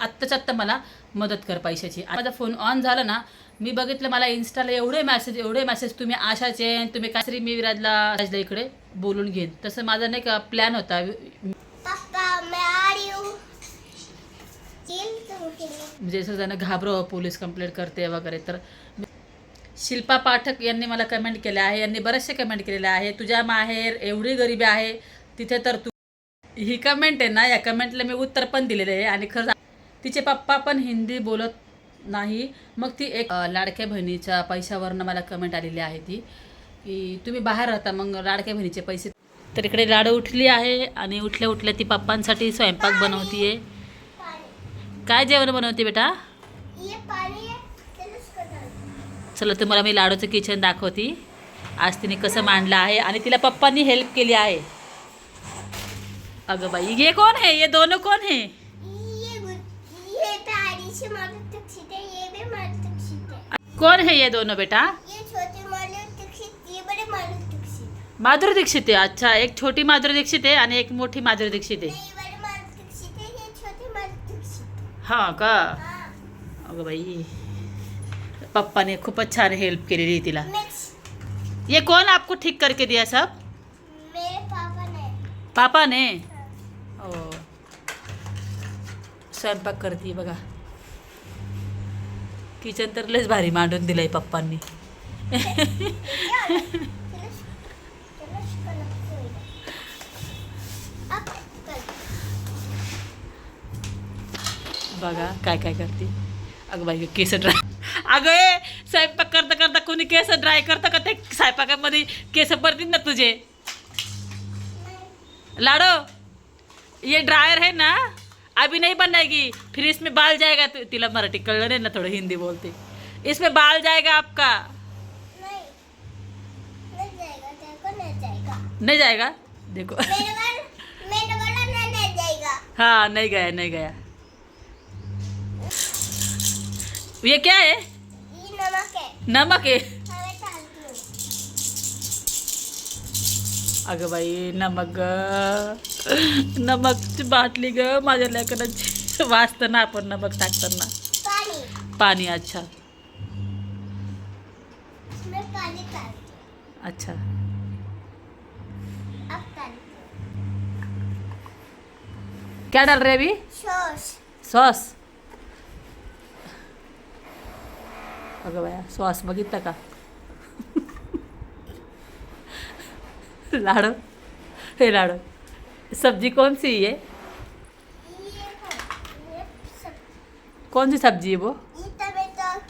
आत्ताच्या आत्ता मला मदत कर पैशाची. माझा फोन ऑन झाला ना मी बघितलं मला इन्स्टाला एवढे मेसेज एवढे मेसेज तुम्ही आशाचे तुम्ही काहीतरी मी विराजला विराजला इकडे बोलून घेईन. तसं माझा नाही का प्लॅन होता. म्हणजे सगळ्यांना घाबरो पोलीस कंप्लेंट करते वगैरे. तर शिल्पा पाठक यांनी मला कमेंट केले आहे. यांनी बरेचसे कमेंट केलेले आहे. तुझ्या माहेर एवढी गरिबी आहे तिथे तर तू ही कमेंट आहे ना या कमेंटला मी उत्तर पण दिलेले आहे. आणि खरं तिचे पप्पा पण हिंदी बोलत नाही. मग ती एक लाडक्या बहिणीच्या पैशावरनं मला कमेंट आलेली आहे ती की तुम्ही बाहेर राहता मग लाडक्या बहिणीचे पैसे. तर इकडे लाडू उठली आहे आणि उठल्या उठल्या ती पप्पांसाठी स्वयंपाक बनवतीये. काय जेवण बनवते बेटा? है चलो तुम्हाला मी लाडूचं किचन दाखवते. आज तिने कसं मांडलं आहे आणि तिला पप्पांनी हेल्प केली आहे. अगं बाई ये कोण है? ये दोनों कोण है? गुड ये से मारो तक्षित है ये भी है है दोनों बेटा? ये छोटे मारो तक्षित ये बड़े मारो तक्षित माधुरी दीक्षित आहे अच्छा एक छोटी माधुरी दीक्षित आणि एक मोठी माधुरी दीक्षित आहे है हाँ का? हाँ। अगं बाई पप्पाने खूपच छान हेल्प केलेली तिला ये कौन आपको ठीक करके दिया सब? मेरे पापा ने। पापा ने? स्वयंपाक करते बघा. किचन तर लयच भारी मांडून दिलंय पप्पांनी. बघा काय काय करते. अगं बाई केस ड्राय अगं ए स्वयंपाक करता करता कोणी केस ड्राय करतं का? ते स्वयंपाकामध्ये केस पडतील ना तुझे? लाडो ये ड्रायर है ना? अभी नहीं बनाएगी फिर इसमें बाल जाएगा तो तिला मराठी कळलं नाही ना थोडं हिंदी बोलते। इसमें बाल जाएगा आपका? नहीं जाएगा देखो हाँ नहीं गया नहीं गया। ये क्या है। नमक है? अगं बाई नमक ग नमकची बाटली ग माझ्या लेकरांची वाचताना आपण नमक टाकताना. पाणी. अच्छा. अच्छा. क्या डाल रहे अभी? सॉस. अगं बाया सॉस बघितलं का? लाडू। हे लाडू सब्ज़ी कौन सी है? कौन सी सब्ज़ी है वो?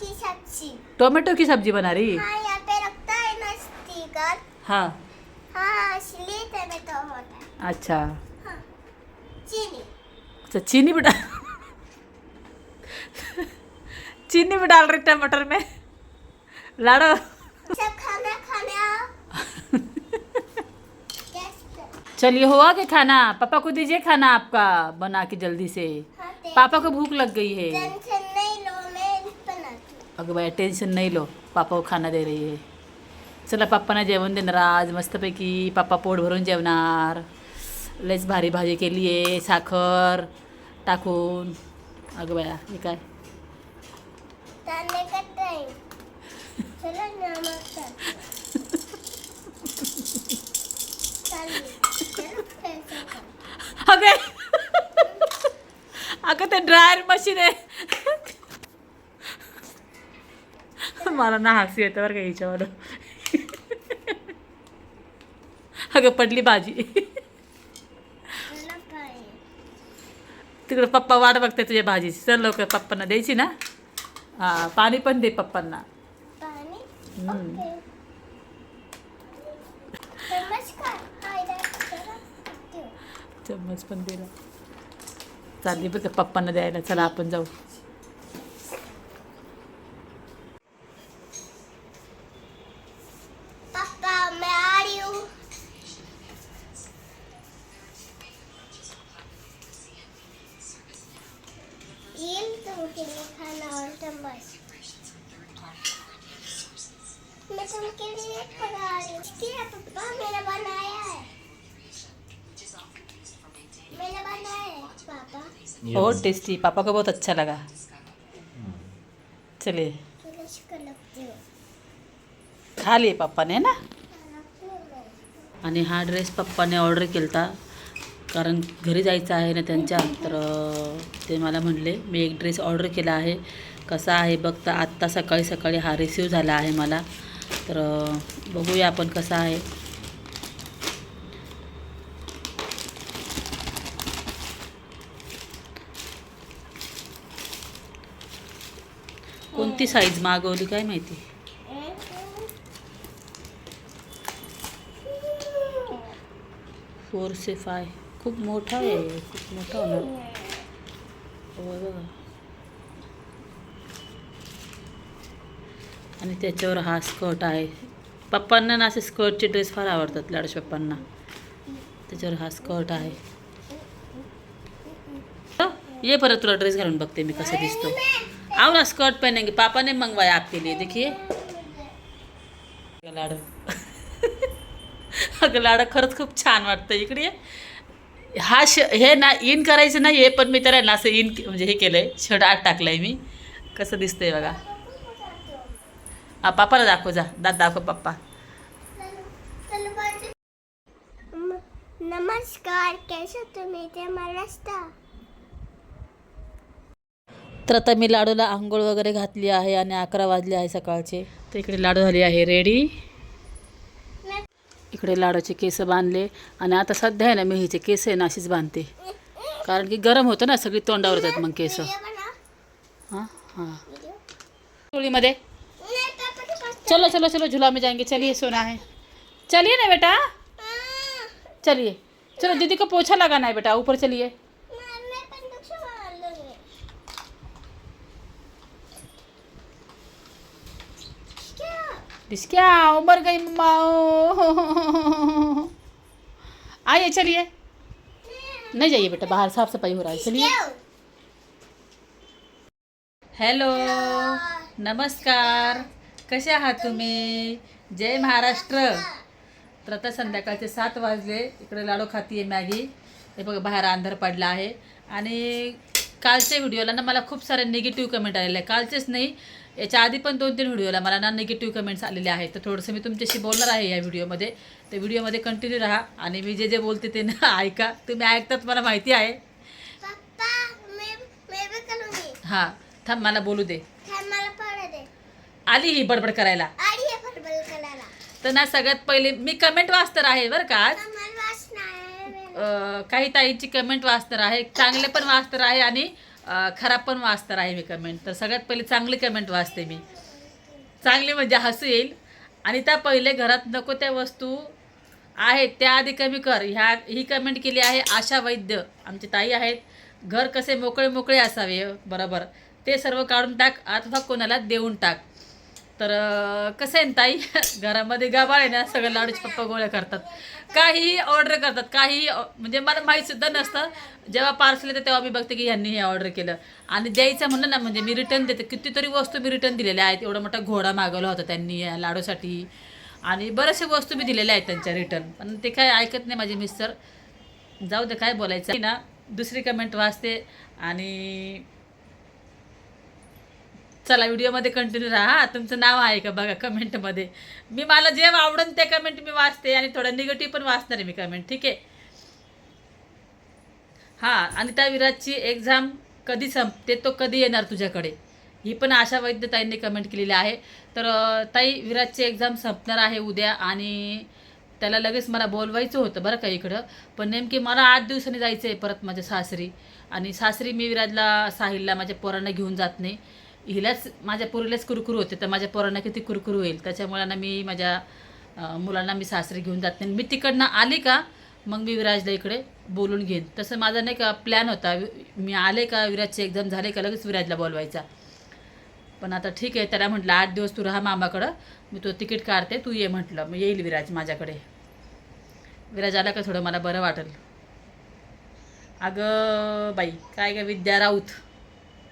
की सब्ज़ी। टोमेटो की सब्ज़ी बना रही हाँ? यहाँ पे रखता है ना स्टिकर हाँ। हाँ इसलिए टमेटो होता है। अच्छा। हाँ चीनी। अच्छा चीनी भी डाल चीनी भी डाल रही टमाटर में। लाडो सब खाना खाने आओ गैस पे चलिए हुआ के खाना। पापा को दीजिए खाना आपका बना के जल्दी से। हाँ पापा को भूख लग गई है। टेंशन नहीं लो मैं बनाती हूँ। अगं बाय टेन्शन नाही लो। पापा को खाना दे रही है। चलो चला पप्पांना जेवण देणार आज मस्तपैकी पापा पोट भरून जेवणार। लयच भारी भाजी केली आहे साखर टाकून। अगं बाया हे काय? का चलो। अगं. अगं ते ड्रायर मशीन आहे. मला ना हसू येतं बरं का हिच्यावर. अगं पडली भाजी। तिकडे पप्पा वाट बघते तुझ्या भाजीची. चल लवकर पप्पांना द्यायची ना. हां पाणी पण दे पप्पांना पानी हम्म. ओके चम्मच का हाँ इधर चलो रखती हूँ। चम्मच पण दिला. चालली बघ पप्पांना द्यायला. चला आपण जाऊ. मैं तुमके लिए खाना और रही हूँ. क्या पापा मेरा बनाया है? बहुत टेस्टी पापा। को बहुत अच्छा लगा। चलिए। हूँ। खा लिए पापा ने ना? आणि हा ड्रेस पप्पाने ऑर्डर केला कारण घरी जायचं आहे ना त्यांच्या तर ते मला म्हणले मी एक ड्रेस ऑर्डर केला आहे. कसा आहे बघता आत्ता सकाळी सकाळी हा रिसीव झाला आहे मला. तर बघूया आपण कसा आहे. कोणती साईज मागवली काय माहिती? फोर से फाय खूप मोठा आहे. खूप मोठा होणार. हो बघा. आणि त्याच्यावर हा स्कर्ट आहे. पप्पांना ना असे स्कर्टचे ड्रेस फार आवडतात लाडश पप्पांना. त्याच्यावर हा स्कर्ट आहे. ये परत तुला ड्रेस घालून बघते मी कसं दिसतो. आओ ना स्कर्ट पहनेंगे पापा ने मंगवाया आपके लिए देखिए। लाडू अगं लाडा खरंच खूप छान वाटतं इकडे हा। श हे ना इन करायचं नाही आहे पण मी तर ना असं इन म्हणजे हे केलं आहे शर्ट आत टाकलं आहे मी। कसं दिसतंय बघा। हा पापाला दाखव जा दात दाखव पप्पा। नमस्कार कैसे हो तुम्ही ते मला तर आता मी लाडूला आंघोळ वगैरे घातली आहे आणि अकरा वाजले आहे सकाळचे. तर इकडे लाडू झाली आहे रेडी. इकडे लाडूचे केस बांधले आणि आता सध्या आहे ना मी हिचे केस आहे ना अशीच बांधते. कारण की गरम होतं ना सगळी तोंडावर येतात मग केस. हां? हां. टोळीमध्ये चलो चलो चलो झुला में जाएंगे चलिए सोना है चलिए ना बेटा? चलिए चलो दीदी को पोछा लगाना है बेटा ऊपर चलिए क्या मर गई मम्मा आइए चलिए। नहीं जाइए बेटा बाहर साफ सफाई हो रहा है चलिए। हॅलो नमस्कार। कसे आहात तुम्ही? जय महाराष्ट्र। तर आता संध्याकाळचे सात वाजले इकडे लाडू आहे मॅगी. हे बघा बाहेर अंधार पडला आहे. आणि कालच्या व्हिडिओला ना मला खूप सारे निगेटिव्ह कमेंट आलेले आहे कालचेच नाही याच्या आधी पण दोन तीन व्हिडिओला मला ना निगेटिव्ह कमेंट्स आलेले आहेत. तर थोडंसं मी तुमच्याशी बोलणार आहे या व्हिडिओमध्ये. तर व्हिडिओमध्ये कंटिन्यू राहा आणि मी जे जे बोलते ते ना ऐका. तुम्ही ऐकतात मला माहिती आहे. हां थांब मला बोलू दे. आली ही बडबड करायला. तर ना सगळ्यात पहिले मी कमेंट वाचतर आहे बरं का आज. काही ताईंची कमेंट वाचतर आहे चांगले पण वाचतर आहे आणि खराब पण वाचतर आहे मी कमेंट तर सगळ्यात पहिले चांगली कमेंट वाचते मी. चांगली म्हणजे हसू येईल. आणि त्या पहिले घरात नको त्या वस्तू आहेत त्या आधी कमी कर. ह्या ही कमेंट केली आहे आशा वैद्य. आमची ताई आहेत. घर कसे मोकळे मोकळे असावे बरोबर. ते सर्व काढून टाक अथवा कोणाला देऊन टाक. तर कसं आहे ना ताई? घरामध्ये गाबाळ आहे ना सगळं लाडूचे पप्पा गोळ्या करतात. काहीही ऑर्डर करतात काहीही म्हणजे मला माहीत सुद्धा नसतं. जेव्हा पार्सल येतं तेव्हा मी बघते की ह्यांनी हे ऑर्डर केलं. आणि द्यायचं म्हणलं ना म्हणजे मी रिटर्न देते. कितीतरी वस्तू मी रिटर्न दिलेल्या आहेत. एवढा मोठा घोडा मागवला होता त्यांनी या लाडूसाठी. आणि बऱ्याचशा वस्तू मी दिलेल्या आहेत त्यांच्या रिटर्न पण ते काय ऐकत नाही माझे मिस्टर जाऊ दे काय बोलायचं. ना दुसरी कमेंट वाचते. आणि चला व्हिडिओमध्ये कंटिन्यू राहा. तुमचं नाव आहे का बघा कमेंटमध्ये मी मला जे आवडेल ते कमेंट मी वाचते आणि थोडं निगेटिव्ह पण वाचणार आहे मी कमेंट ठीक आहे? हां आणि त्या विराजची एक्झाम कधी संपते तो कधी येणार तुझ्याकडे? ही पण आशा वैद्य ताईंनी कमेंट केलेली आहे. तर ताई विराजची एक्झाम संपणार आहे उद्या आणि त्याला लगेच मला बोलवायचं होतं बरं का इकडं. पण नेमकी मला आठ दिवसांनी जायचं आहे परत माझ्या सासरी. आणि सासरी मी विराजला साहिलला माझ्या पोरांना घेऊन जात नाही. हिलाच माझ्या पोरीलाच कुरकुरू होते तर माझ्या पोरांना किती कुरकुरू होईल. त्याच्यामुळे ना मी माझ्या मुलांना मी सासरी घेऊन जात नाही. मी तिकडनं आले का मग मी विराजला इकडे बोलून घेईन. तसं माझा नाही का प्लॅन होता मी आले का विराजचे एक्झाम झाले का लगेच विराजला बोलवायचा. पण आता ठीक आहे त्याला म्हटलं आठ दिवस तू राहा मामाकडं मी तो तिकीट काढते तू ये म्हटलं. मग येईल विराज माझ्याकडे. विराज आला का थोडं मला बरं वाटेल. अगं बाई काय काय विद्या राऊत.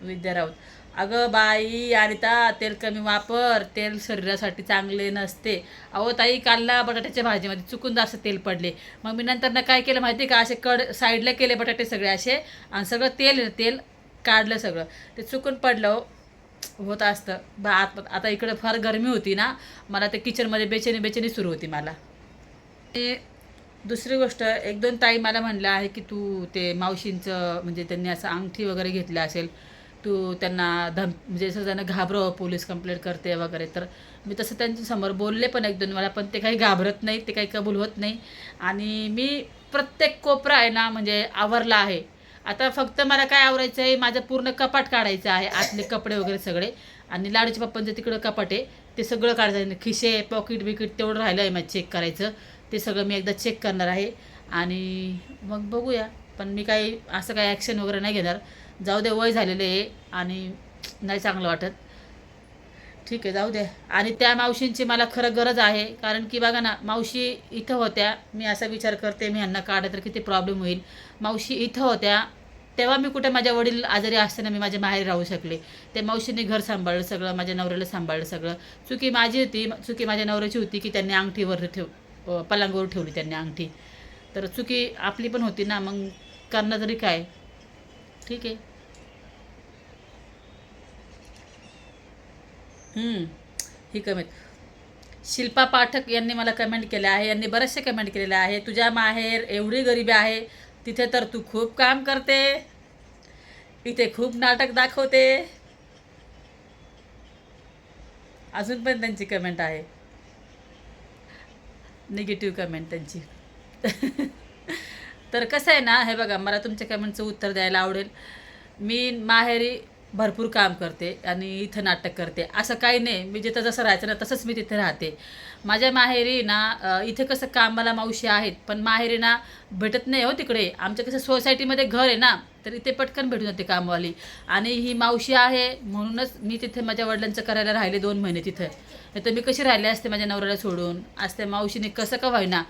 विद्या राऊत. अगं बाई अनिता तेल कमी वापर. तेल शरीरासाठी चांगले नसते. अहो ताई कालला बटाट्याच्या भाजीमध्ये चुकून जास्त तेल पडले. मग मी नंतर ना काय केलं माहिती आहे का? असे कड साईडला केले बटाटे सगळे असे आणि सगळं तेल तेल काढलं सगळं. ते चुकून पडलं हो. होत असतं. बा आत आता इकडं फार गरमी होती ना. मला ते किचनमध्ये बेचेनी बेचेनी सुरू होती मला. ते दुसरी गोष्ट एक दोन ताई मला म्हणलं आहे की तू ते मावशींचं म्हणजे त्यांनी असं अंगठी वगैरे घेतलं असेल. तू त्यांना धम म्हणजे असं त्यांना घाबरव पोलीस कंप्लेंट करते वगैरे. तर मी तसं त्यांच्यासमोर बोलले पण एक दोन वेळा पण ते काही घाबरत नाही ते काही कबूल होत नाही. आणि मी प्रत्येक कोपरा आहे ना म्हणजे आवरला आहे. आता फक्त मला काय आवरायचं आहे माझं पूर्ण कपाट काढायचं आहे आतले कपडे वगैरे सगळे. आणि लाडूच्या पप्पांचं तिकडं कपाट आहे. ते सगळं काढायचं आहे. खिशे पॉकेट बिकीट तेवढं राहिलं आहे माझं चेक करायचं. ते सगळं मी एकदा चेक करणार आहे. आणि मग बघूया. पण मी काही असं काही ॲक्शन वगैरे नाही घेणार. जाऊ दे वय झालेलं आहे आणि नाही चांगलं वाटत. ठीक आहे जाऊ दे. आणि त्या मावशींची मला खरं गरज आहे कारण की बघा ना मावशी इथं होत्या मी असा विचार करते मी ह्यांना काढलं तर किती प्रॉब्लेम होईल. मावशी इथं होत्या तेव्हा मी कुठे माझ्या वडील आजारी असताना मी माझ्या बाहेर राहू शकले. ते मावशीने घर सांभाळलं सगळं माझ्या नवऱ्याला सांभाळलं सगळं. चुकी माझी होती चुकी माझ्या नवऱ्याची होती की त्यांनी अंगठीवर ठेव पलंगावर ठेवली त्यांनी अंगठी. तर चुकी आपली पण होती ना मग करणं तरी काय? ठीक आहे. ही कमेंट. शिल्पा पाठक यांनी मला कमेंट केले आहे यांनी बरेचसे कमेंट केलेले आहे. तुझ्या माहेर एवढी गरिबी आहे तिथे तर तू खूप काम करते. इथे खूप नाटक दाखवते. अजून पण त्यांची कमेंट आहे. निगेटिव्ह कमेंट त्यांची. तर कसं आहे ना हे बघा मला तुमच्या कमेंटचं उत्तर द्यायला आवडेल. मी माहेरी भरपूर काम करते आणि इथं नाटक करते. असं काही नाही. मी जिथं जसं राहायचं ना तसंच मी तिथे राहते. माझ्या माहेरी ना इथे कसं कामाला मावशी आहेत पण माहेरी ना भेटत नाही हो तिकडे. आमच्या कसं सोसायटीमध्ये घर आहे ना तर इथे पटकन भेटून जाते कामवाली. आणि ही मावशी आहे म्हणूनच मी तिथे माझ्या वडिलांचं करायला राहिले दोन महिने तिथं. नाही तर मी कशी राहिले असते माझ्या नवऱ्याला सोडून? असते मावशीने कसं का व्हायना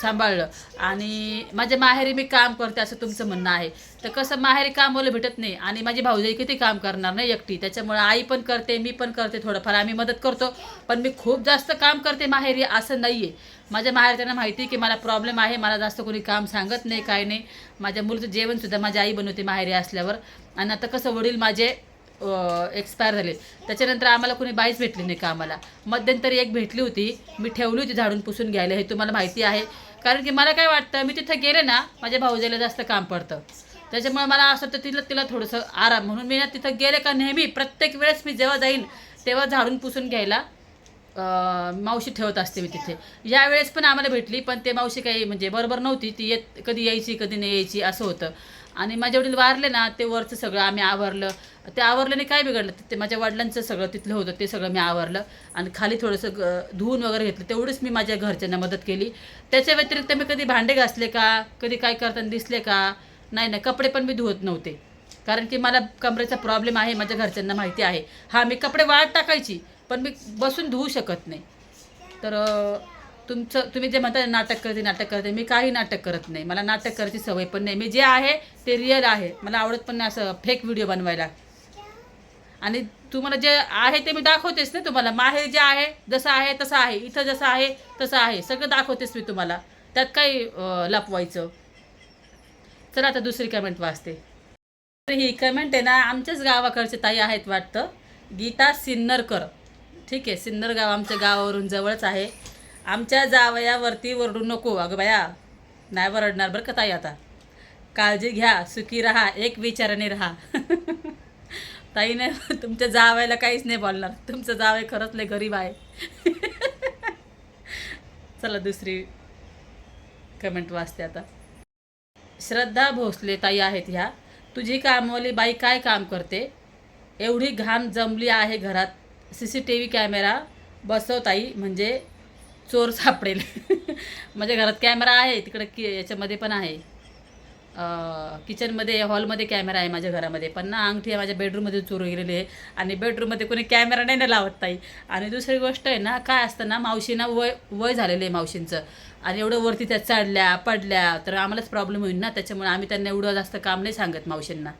सांभाळलं. आणि माझ्या माहेरी मी काम करते असं तुमचं म्हणणं आहे. तर कसं माहेरी काम मला भेटत नाही आणि माझी भाऊजाई किती काम करणार नाही एकटी. त्याच्यामुळे आई पण करते मी पण करते थोडंफार. आम्ही मदत करतो पण मी खूप जास्त काम करते माहेरी असं नाही आहे माझ्या माहेर त्यांना माहिती आहे की मला प्रॉब्लेम आहे मला जास्त कोणी काम सांगत नाही काय नाही. माझ्या मुलीचं जेवणसुद्धा माझी आई बनवते माहेरी असल्यावर. आणि आता कसं वडील माझे एक्सपायर झाले. त्याच्यानंतर आम्हाला कोणी बाईच भेटली नाही कामाला. मध्यंतरी एक भेटली होती. मी ठेवली होती झाडून पुसून घ्यायला. हे तुम्हाला माहिती आहे. कारण की मला काय वाटतं मी तिथं गेले ना माझ्या भाऊजीला जास्त काम पडतं. त्याच्यामुळे मला असं वाटतं तिला तिला थोडंसं आराम. म्हणून मी ना तिथं गेले का नेहमी प्रत्येक वेळेस मी जेव्हा जाईन तेव्हा झाडून पुसून घ्यायला मावशी ठेवत असते मी तिथे. यावेळेस पण आम्हाला भेटली पण ते मावशी काही म्हणजे बरोबर नव्हती. ती येत कधी यायची कधी नाही यायची असं होतं. आणि माझे वडील वारले ना ते वरचं सगळं आम्ही आवरलं. ते आवरल्याने काय बिघडलं? ते माझ्या वडिलांचं सगळं तिथलं होतं ते सगळं मी आवरलं. आणि खाली थोडंसं ग- धुवून वगैरे घेतलं. तेवढीच मी माझ्या घरच्यांना मदत केली. त्याच्या व्यतिरिक्त मी कधी भांडे घासले का? कधी काय करताना दिसले का? नाही नाही. कपडे पण मी धुवत नव्हते. कारण की मला कमरेचा प्रॉब्लेम आहे माझ्या घरच्यांना माहिती आहे. हा मी कपडे वाळत टाकायची पण मी बसून धुवू शकत नाही. तर तुमचं तुम्ही जे म्हणता नाटक करते नाटक करते मी काही नाटक करत नाही. मला नाटक करायची सवय पण नाही. मी जे आहे ते रिअल आहे. मला आवडत पण नाही असं फेक व्हिडिओ बनवायला. आणि तुम्हाला जे आहे ते मी दाखवतेच ना तुम्हाला. माहेर जे आहे जसं आहे तसं आहे. इथं जसं आहे तसं आहे. सगळं दाखवतेच मी तुम्हाला. त्यात काही लपवायचं. चला आता दुसरी कमेंट वाचते. तर ही कमेंट आहे ना आमच्याच गावाकडचे ताई आहेत वाटतं. गीता सिन्नरकर. ठीक आहे सिन्नर गाव आमच्या गावावरून जवळच आहे. आमच्या जावयावरती वरडू नको अगं बाया. नाही वरडणार बरं का ताई आता. काळजी घ्या सुखी राहा एक विचाराने राहा. ताई नाही तुमच्या जावयाला काहीच नाही बोलणार. तुमचं जावय खरंच लय गरीब आहे. चला दुसरी कमेंट वाचते आता. श्रद्धा भोसले ताई आहेत ह्या. तुझी कामवाली बाई काय काम करते? एवढी घाम जमली आहे घरात. C C T V camera बसव ताई. म्हणजे चोर सापडेल. माझ्या घरात कॅमेरा आहे तिकडं कि याच्यामध्ये पण आहे. किचनमध्ये हॉलमध्ये कॅमेरा आहे माझ्या घरामध्ये. पण ना अंगठी आहे माझ्या बेडरूममध्ये चोर गेलेली आहे. आणि बेडरूममध्ये कोणी कॅमेरा नाही ना लावत ताई. आणि दुसरी गोष्ट आहे ना काय असतं ना मावशींना वय वय झालेलं आहे मावशींचं. आणि एवढं वरती त्या चढल्या पडल्या तर आम्हालाच प्रॉब्लेम होईल ना. त्याच्यामुळे आम्ही त्यांना एवढं जास्त काम नाही सांगत मावशींना.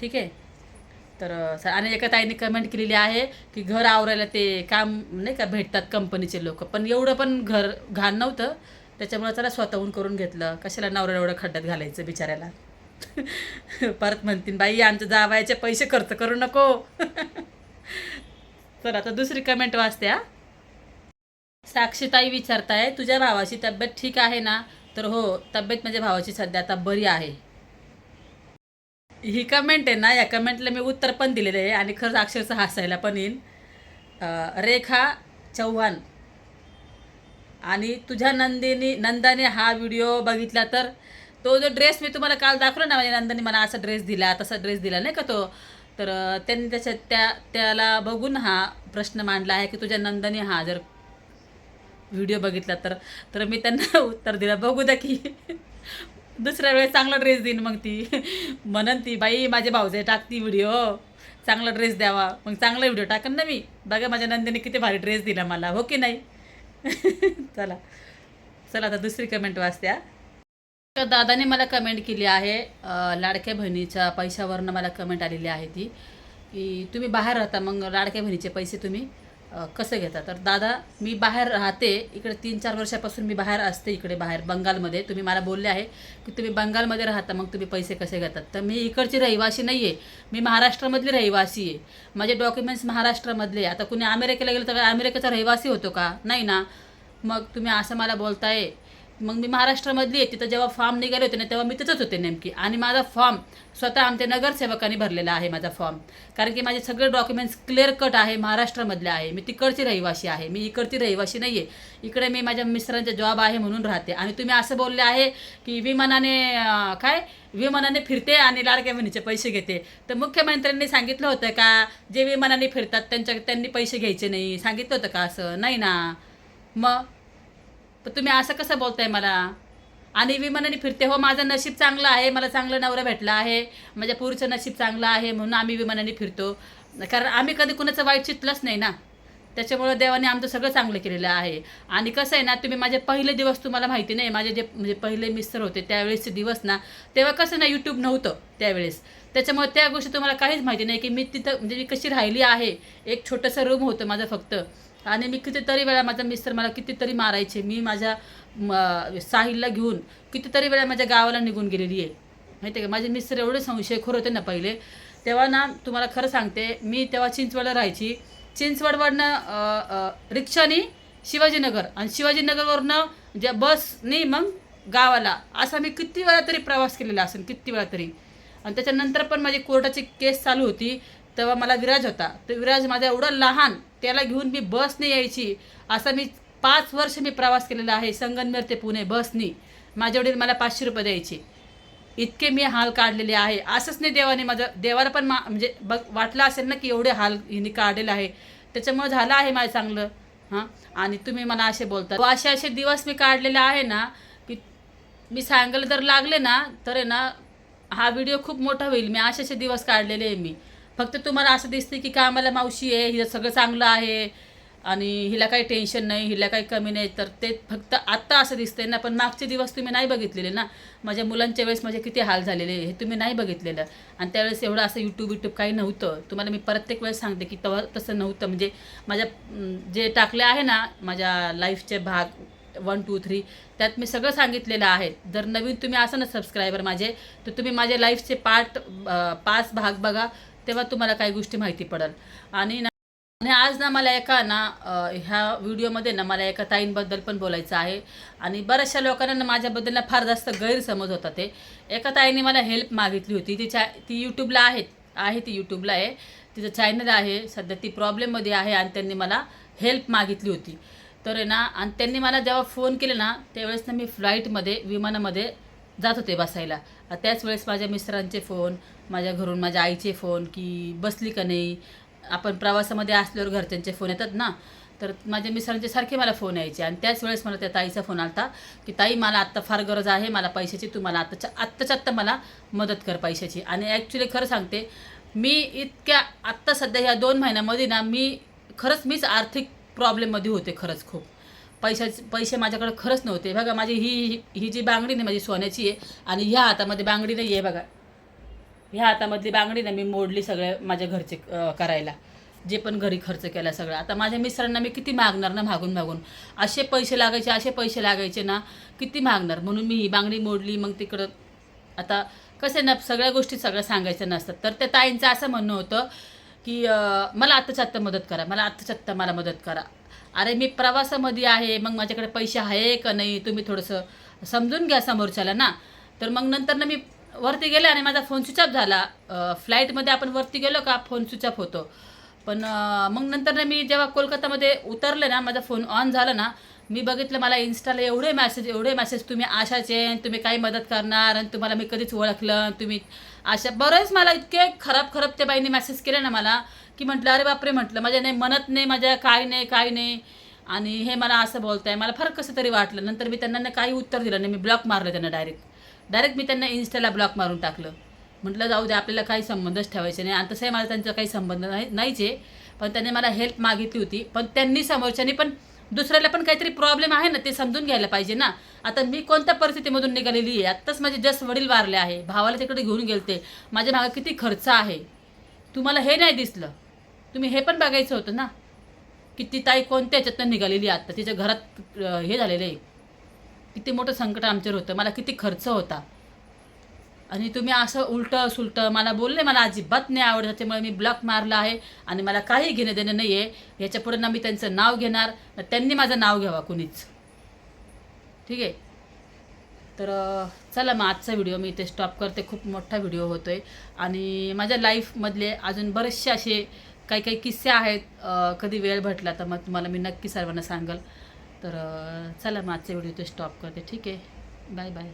ठीक आहे? तर सर आणि एका ताईने कमेंट केलेली आहे की घर आवरायला ते काम नाही का भेटतात कंपनीचे लोक. पण एवढं पण घर घाण नव्हतं. त्याच्यामुळे त्याला स्वतःहून करून घेतलं. कशाला नवऱ्याला एवढं खड्ड्यात घालायचं बिचाऱ्याला? परत म्हणतील बाई आमच्या जावायचे पैसे खर्च करू नको. तर आता दुसरी कमेंट वाचते हा. साक्षीताई विचारताय तुझ्या भावाची तब्येत ठीक आहे ना? तर हो तब्येत माझ्या भावाची सध्या आता बरी आहे. ही कमेंट आहे ना या कमेंटला मी उत्तर पण दिलेलं आहे आणि खरंच अक्षरशः हसायला पण येईन रेखा चव्हाण. आणि तुझ्या नंदिनी नंदाने हा व्हिडिओ बघितला तर तो जो ड्रेस मी तुम्हाला काल दाखवला ना माझ्या नंदाने मला असा ड्रेस दिला तसा ड्रेस दिला नाही का तो? तर त्यांनी त्याच्या त्या त्याला बघून हा प्रश्न मांडला आहे की तुझ्या नंदाने हा जर व्हिडिओ बघितला तर तर मी त्यांना उत्तर दिलं. बघू द्या की दुसऱ्या वेळेस चांगला ड्रेस देईन मग ती. म्हणन ती बाई माझे भाऊजे टाकती व्हिडिओ चांगला ड्रेस द्यावा. मग चांगला व्हिडिओ टाकन ना मी. बघा माझ्या नंदिनी किती भारी ड्रेस दिला मला. हो की नाही? चला. चला आता दुसरी कमेंट वाचत्या तर दादाने मला कमेंट केली आहे लाडक्या बहिणीच्या पैशावरनं मला कमेंट आलेली आहे ती की तुम्ही बाहेर राहता मग लाडक्या बहिणीचे पैसे तुम्ही कसं घेता तर दादा मी बाहेर राहते इकडे तीन चार वर्षापासून मी बाहेर असते इकडे बाहेर बंगालमध्ये. तुम्ही मला बोलले आहे की तुम्ही बंगालमध्ये राहता मग तुम्ही पैसे कसे घेतात? तर मी इकडची रहिवासी नाही आहे मी महाराष्ट्रामधली रहिवासी आहे. माझे डॉक्युमेंट्स महाराष्ट्रामधले आता कुणी अमेरिकेला गेलं तर अमेरिकेचा रहिवासी होतो का? नाही ना. मग तुम्ही असं मला बोलताय. मग मी महाराष्ट्रामधली आहे तिथं जेव्हा फॉर्म निघाले होते ना तेव्हा मी तिथंच होते नेमकी. आणि माझा फॉर्म स्वतः आमच्या नगरसेवकांनी भरलेला आहे माझा फॉर्म कारण की माझे सगळे डॉक्युमेंट्स क्लिअर कट आहे महाराष्ट्रामधले आहे. मी तिकडची रहिवासी आहे मी इकडची रहिवासी नाही आहे इकडे मी माझ्या मिस्टरांचा जॉब आहे म्हणून राहते. आणि तुम्ही असं बोलले आहे की विमानाने काय? विमानाने फिरते आणि लाडक्या बहिणीचे पैसे घेते. तर मुख्यमंत्र्यांनी सांगितलं होतं का जे विमानाने फिरतात त्यांच्या त्यांनी पैसे घ्यायचे नाही. सांगितलं होतं का असं? नाही ना. मग? तर तुम्ही असं कसं बोलताय मला? आणि विमानाने फिरते. हो माझं नशीब चांगलं आहे. मला चांगलं नवरा भेटला आहे. माझ्या पुरीचं नशीब चांगलं आहे म्हणून आम्ही विमानाने फिरतो. कारण आम्ही कधी कुणाचं वाईट चितलंच नाही ना. त्याच्यामुळं देवाने आमचं सगळं चांगलं केलेलं आहे. आणि कसं आहे ना तुम्ही माझे पहिले दिवस तुम्हाला माहिती नाही. माझे जे म्हणजे पहिले मिस्टर होते त्यावेळेसचे दिवस ना तेव्हा कसं ना यूट्यूब नव्हतं त्यावेळेस. त्याच्यामुळे त्या गोष्टी तुम्हाला काहीच माहिती नाही की मी तिथं म्हणजे मी कशी राहिली आहे. एक छोटंसं रूम होतं माझं फक्त. आणि मी कितीतरी वेळा माझा मिस्टर मला कितीतरी मारायचे. मी माझ्या म- साहिलला घेऊन कितीतरी वेळा माझ्या गावाला निघून गेलेली आहे. माहिती आहे का? माझे मिस्टर एवढे संशयखोर होते ना पहिले. तेव्हा ना तुम्हाला खरं सांगते मी तेव्हा चिंचवडला राहायची. चिंचवडवरनं अ, रिक्षानी शिवाजीनगर आणि शिवाजीनगरवरनं ज्या बसनी मग गावाला. असा मी किती वेळा तरी प्रवास केलेला असेल किती वेळा तरी. आणि त्याच्यानंतर पण माझी कोर्टाची केस चालू होती. तेव्हा मला विराज होता. तर विराज माझा एवढा लहान त्याला घेऊन मी बसने यायची. असा मी पाच वर्ष मी प्रवास केलेला आहे संगनमेर ते पुणे बसनी. माझ्या वडील मला पाचशे रुपये द्यायचे. इतके मी हाल काढलेले आहे. असंच नाही देवाने माझं देवाला पण मा म्हणजे बघ वाटलं असेल ना की एवढे हाल हिने काढलेले आहे. त्याच्यामुळे झालं आहे माझं चांगलं. हां? आणि तुम्ही मला असे बोलता. असे असे दिवस मी काढलेले आहे ना की मी सांगायला जर लागले ना तर आहे ना हा व्हिडिओ खूप मोठा होईल. मी असे असे दिवस काढलेले आहे मी. फक्त तुम्हाला असं दिसते की का आम्हाला मावशी आहे हिचं सगळं चांगलं आहे आणि हिला काही टेन्शन नाही हिला काही कमी नाही तर ते फक्त आत्ता असं दिसतंय ना. पण मागचे दिवस तुम्ही नाही बघितलेले ना. माझ्या मुलांच्या वेळेस माझे किती हाल झालेले हे तुम्ही नाही बघितलेलं. आणि त्यावेळेस एवढं असं यूट्यूब यूट्यूब काही नव्हतं. तुम्हाला मी प्रत्येक वेळेस सांगते की तेव्हा तसं नव्हतं. म्हणजे माझ्या जे टाकले आहे ना माझ्या लाईफचे भाग वन टू थ्री त्यात मी सगळं सांगितलेलं आहे. जर नवीन तुम्ही असं ना सबस्क्रायबर माझे तर तुम्ही माझे लाईफचे पार्ट पाच भाग बघा. तेव्हा तुम्हाला काही गोष्टी माहिती पडेल. आणि ना आणि आज ना मला एका ना ह्या व्हिडिओमध्ये ना मला एका ताईंबद्दल पण बोलायचं आहे. आणि बऱ्याचशा लोकांना ना माझ्याबद्दल ना फार जास्त गैरसमज होता ते. एका ताईने मला हेल्प मागितली होती. ती चा ती यूट्यूबला आहे आहे ती यूट्यूबला आहे. तिचं चॅनल आहे. सध्या ती प्रॉब्लेममध्ये आहे आणि त्यांनी मला हेल्प मागितली होती. तर आहे ना आणि त्यांनी मला जेव्हा फोन केले ना त्यावेळेस ना मी फ्लाईटमध्ये विमानामध्ये जात होते बसायला. त्याच वेळेस माझ्या मिस्टरांचे फोन माझ्या घरून माझ्या आईचे फोन की बसली का नाही? आपण प्रवासामध्ये असल्यावर घरच्यांचे फोन येतात ना? तर माझ्या मिस्टरांचे सारखे मला फोन यायचे आणि त्याच वेळेस मला त्या ताईचा फोन आला की ताई मला आत्ता फार गरज आहे मला पैशाची तू मला आत्ताच्या आत्ताच्या आत्ता मला मदत कर पैशाची. आणि ॲक्च्युली खरं सांगते मी इतक्या आत्ता सध्या ह्या दोन महिन्यामध्ये ना मी खरंच मीच आर्थिक प्रॉब्लेममध्ये होते खरंच खूप. पैशाचे पैसे माझ्याकडे खरंच नव्हते. बघा माझी ही ही- ही जी बांगडी नाही माझी सोन्याची आहे आणि ह्या हातामध्ये बांगडी नाही आहे बघा. ह्या हातामधली बांगडी ना मी मोडली सगळ्या माझ्या घरचे करायला. जे पण घरी खर्च केला सगळं. आता माझ्या मिस्टरांना मी किती मागणार ना मागून मागून? असे पैसे लागायचे असे पैसे लागायचे ना किती मागणार? म्हणून मी ही बांगडी मोडली मग तिकडं आता कसे ना सगळ्या गोष्टी सगळ्या सांगायच्या नसतात. तर त्या ताईंचं असं म्हणणं होतं की मला आत्ताच्या आत्ता मदत करा मला आत्ताच्या आत्ता मला मदत करा. अरे मी प्रवासामध्ये आहे मग माझ्याकडे पैसे आहे का नाही तुम्ही थोडंसं समजून घ्या समोरच्याला ना. तर मग नंतर ना मी वरती गेले आणि माझा फोन स्विच ऑफ झाला. फ्लाईटमध्ये आपण वरती गेलो का फोन स्विच ऑफ होतो. पण मग नंतर ना मी जेव्हा कोलकातामध्ये उतरले ना माझा फोन ऑन झाला ना मी बघितलं मला इन्स्टाला एवढे मॅसेज एवढे मॅसेज तुम्ही आशाचे तुम्ही काही मदत करणार आणि तुम्हाला मी कधीच ओळखलं तुम्ही अशा बरेच मला इतके खराब खराब त्या बाईने मेसेज केले ना मला की म्हटलं अरे बापरे म्हटलं माझ्या नाही म्हणत नाही माझ्या काय नाही काय नाही. आणि हे मला असं बोलताय मला फार कसं तरी वाटलं. नंतर मी त्यांना काही उत्तर दिलं नाही मी ब्लॉक मारलं त्यांना डायरेक्ट डायरेक्ट मी त्यांना इन्स्टाला ब्लॉक मारून टाकलं. म्हटलं जाऊ दे आपल्याला काही संबंधच ठेवायचे नाही. आणि तसंही मला त्यांचा काही संबंध नाही नाहीच आहे पण त्यांनी मला हेल्प मागितली होती. पण त्यांनी समोरच्यानी पण दुसऱ्याला पण काहीतरी प्रॉब्लेम आहे ना ते समजून घ्यायला पाहिजे ना. आता मी कोणत्या परिस्थितीमधून निघालेली आहे? आत्ताच माझे जस्ट वडील वारले आहे. भावाला तिकडे घेऊन गेलते. माझ्या मागे किती खर्च आहे? तुम्हाला हे नाही दिसलं. तुम्ही हे पण बघायचं होतं ना की ती ताई कोणत्या याच्यातनं निघालेली आहे आत्ता? तिच्या घरात हे झालेलं आहे. किती मोठं संकट आमच्यावर होतं. मला किती खर्च होता. आणि तुम्ही असं उलटं सुलटं मला बोलले मला अजिबात नाही आवडत त्याच्यामुळे मी ब्लॉक मारला आहे आणि मला काही घेणं देणं नाही आहे याच्यापुढे ना मी त्यांचं नाव घेणार ना त्यांनी माझं नाव घ्यावा कुणीच. ठीक आहे? तर चला मग आजचा व्हिडिओ मी इथे स्टॉप करते. खूप मोठा व्हिडिओ होतो आहे आणि माझ्या लाईफमधले अजून बरेचसे असे काही काही किस्से आहेत. कधी वेळ भेटला तर मग तुम्हाला मी नक्की सर्वांना सांगेल. तर चला मग आजचा व्हिडिओ इथे स्टॉप करते. ठीक आहे? Bye bye